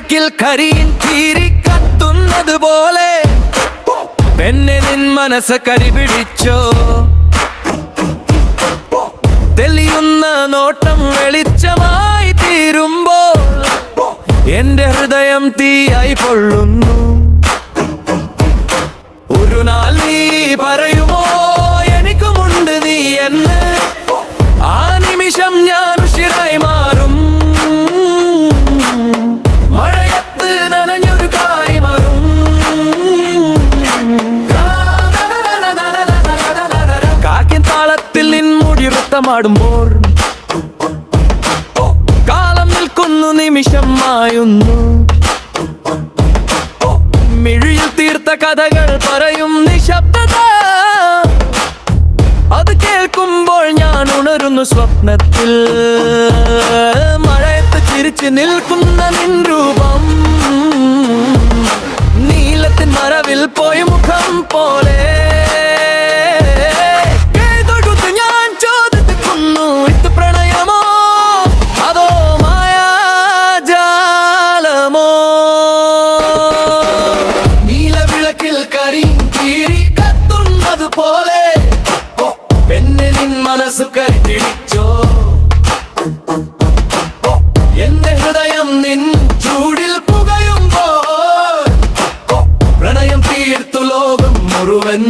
വിളക്കിൽ കരിയിൻ ചീരി കത്തുന്നത് പോലെ. പെണ്ണെ നിൻ മനസ്സ് കരിപിടിച്ചോ. തെളിയുന്ന നോട്ടം വെളിച്ചമായി തീരുമ്പോൾ എന്റെ ഹൃദയം തീയായി പൊള്ളുന്നു. നിൻമുടി കാലം നിൽക്കുന്നു നിമിഷം മായുന്നു. മിഴിയിൽ തീർത്ത കഥകൾ പറയും നിശബ്ദത. അത് കേൾക്കുമ്പോൾ ഞാൻ ഉണരുന്നു സ്വപ്നത്തിൽ. മഴയത്ത് ചിരിച്ചു നിൽക്കുന്ന നിൻ രൂപം. പോലെ. പെണ്ണ് നിൻ മനസ്സ് കരുതിടിച്ചോ എന്റെ ഹൃദയം നിൻ ചൂടിൽ പുകയുമ്പോ പ്രണയം തീർത്തു ലോകം മുഴുവൻ.